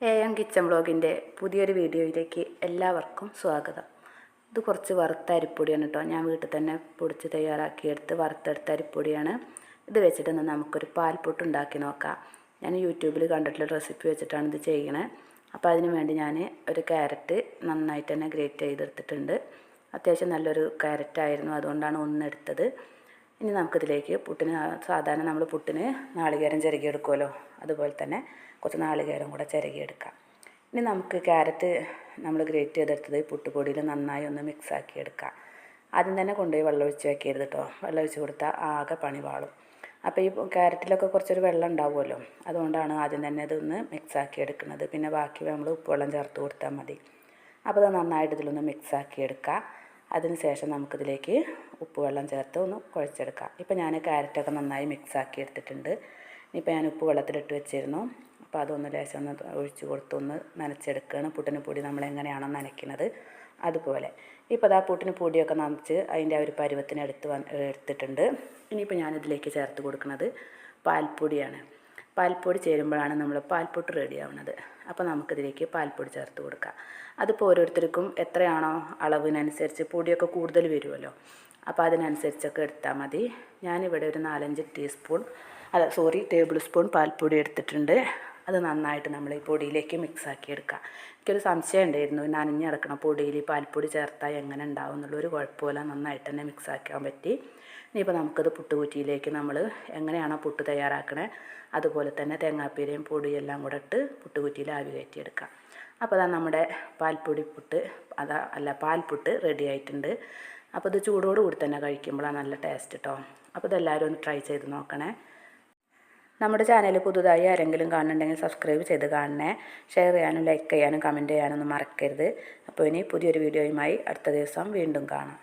A M kitchen ബ്ലോഗിന്റെ പുതിയൊരു വീഡിയോയിലേക്ക് എല്ലാവർക്കും സ്വാഗതം. ഇത് കുറച്ച് വറുത്ത അരിപ്പൊടിയാണ് കേട്ടോ. ഞാൻ വീട്ടിൽ തന്നെ പൊടിച്ച് തയ്യാറാക്കിയെടുത്ത് വറുത്തെടുത്ത അരിപ്പൊടിയാണ്. ഇത് വെച്ചിട്ട് നമുക്കൊരു പാൽപ്പൊട്ട് ഉണ്ടാക്കി നോക്കാം. ഞാൻ യൂട്യൂബിൽ കണ്ടിട്ടുള്ള റെസിപ്പി വെച്ചിട്ടാണ് ഇത് ചെയ്യണത് അപ്പോൾ അതിന് വേണ്ടി ഞാൻ ഒരു ക്യാരറ്റ് നന്നായിട്ട് തന്നെ ഗ്രേറ്റ് ചെയ്തെടുത്തിട്ടുണ്ട്. അത്യാവശ്യം നല്ലൊരു ക്യാരറ്റായിരുന്നു. അതുകൊണ്ടാണ് ഒന്നെടുത്തത് ഇനി നമുക്കിതിലേക്ക് പുട്ടിന് സാധാരണ നമ്മൾ പുട്ടിന് നാളികേരം ചിരകിയെടുക്കുമല്ലോ. അതുപോലെ തന്നെ കുറച്ച് നാളികേരം കൂടെ ചിരകിയെടുക്കാം. ഇനി നമുക്ക് ക്യാരറ്റ് നമ്മൾ ഗ്രേറ്റ് ചെയ്തെടുത്തത് പുട്ടുപൊടിയിൽ നന്നായി ഒന്ന് മിക്സ് ആക്കി എടുക്കാം ആദ്യം തന്നെ കൊണ്ടുപോയി വെള്ളം ഒഴിച്ച് വെക്കരുത് കേട്ടോ വെള്ളം ഒഴിച്ച് കൊടുത്താൽ ആകെ പണി വാളും അപ്പോൾ ഈ ക്യാരറ്റിലൊക്കെ കുറച്ചൊരു വെള്ളം ഉണ്ടാവുമല്ലോ. അതുകൊണ്ടാണ് ആദ്യം തന്നെ ഇതൊന്ന് മിക്സ് ആക്കി എടുക്കുന്നത് പിന്നെ ബാക്കി നമ്മൾ ഉപ്പുവെള്ളം ചേർത്ത് കൊടുത്താൽ മതി. അപ്പോൾ അത് നന്നായിട്ട് ഇതിലൊന്ന് മിക്സ് ആക്കി എടുക്കുക അതിന് ശേഷം നമുക്കിതിലേക്ക് ഉപ്പുവെള്ളം ചേർത്ത് ഒന്ന് കുഴച്ചെടുക്കാം. ഇപ്പോൾ ഞാൻ ക്യാരറ്റൊക്കെ നന്നായി മിക്സ് ആക്കി എടുത്തിട്ടുണ്ട്. ഇനിയിപ്പോൾ ഞാൻ ഉപ്പ് വെള്ളത്തിലിട്ട് വെച്ചിരുന്നു. അപ്പോൾ അതൊന്ന് ലേശം ഒന്ന് ഒഴിച്ച് കൊടുത്തൊന്ന് നനച്ചെടുക്കുകയാണ്. പുട്ടിന് പൊടി നമ്മൾ എങ്ങനെയാണോ നനയ്ക്കുന്നത് അതുപോലെ. ഇപ്പോൾ അതാ പുട്ടിന് പൊടിയൊക്കെ നനച്ച് അതിന്റെ ആ ഒരു പരുവത്തിന് എടുത്ത് എടുത്തിട്ടുണ്ട്. ഇനിയിപ്പോൾ ഞാനിതിലേക്ക് ചേർത്ത് കൊടുക്കുന്നത് പാൽപ്പൊടിയാണ്. പാൽപ്പൊടി ചേരുമ്പോഴാണ് നമ്മൾ പാൽപ്പൊട്ട് റെഡി ആവുന്നത്. അപ്പോൾ നമുക്കിതിലേക്ക് പാൽപ്പൊടി ചേർത്ത് കൊടുക്കാം. അതിപ്പോൾ ഓരോരുത്തർക്കും എത്രയാണോ അളവിനനുസരിച്ച് പൊടിയൊക്കെ കൂടുതൽ വരുമല്ലോ. അപ്പോൾ അതിനനുസരിച്ചൊക്കെ എടുത്താൽ മതി. ഞാനിവിടെ ഒരു നാലഞ്ച് ടീസ്പൂൺ അല്ല സോറി ടേബിൾ സ്പൂൺ പാൽപ്പൊടി എടുത്തിട്ടുണ്ട്. അത് നന്നായിട്ട് നമ്മൾ ഈ പൊടിയിലേക്ക് മിക്സ് ആക്കി എടുക്കുക. എനിക്കൊരു സംശയം ഉണ്ടായിരുന്നു. നനഞ്ഞിറക്കണം പൊടിയിൽ പാൽപ്പൊടി ചേർത്താൽ എങ്ങനെ ഉണ്ടാവും എന്നുള്ളൊരു കുഴപ്പമില്ല. നന്നായിട്ട് തന്നെ മിക്സാക്കാൻ പറ്റി. ഇനിയിപ്പോൾ നമുക്കത് പുട്ടുകുറ്റിയിലേക്ക് നമ്മൾ എങ്ങനെയാണോ പുട്ട് തയ്യാറാക്കണേ അതുപോലെ തന്നെ തേങ്ങാപ്പീരയും പൊടിയെല്ലാം കൂടെ ഇട്ട് പുട്ടുകുറ്റിയിൽ ആവി കയറ്റിയെടുക്കാം അപ്പോൾ അതാ നമ്മുടെ പാൽപ്പൊടി പുട്ട് അതാ അല്ല പാൽപുട്ട് റെഡി ആയിട്ടുണ്ട്. അപ്പോൾ ഇത് ചൂടോടുകൂടി തന്നെ കഴിക്കുമ്പോഴാണ് നല്ല ടേസ്റ്റ് കേട്ടോ അപ്പോൾ ഇതെല്ലാവരും ഒന്ന് ട്രൈ ചെയ്ത് നോക്കണേ. നമ്മുടെ ചാനൽ പുതുതായി ആരെങ്കിലും കാണുന്നുണ്ടെങ്കിൽ സബ്സ്ക്രൈബ് ചെയ്ത് കാണണേ. ഷെയർ ചെയ്യാനും ലൈക്ക് ചെയ്യാനും കമന്റ് ചെയ്യാനൊന്നും മറക്കരുത്. അപ്പോൾ ഇനി പുതിയൊരു വീഡിയോയുമായി അടുത്ത ദിവസം വീണ്ടും കാണാം.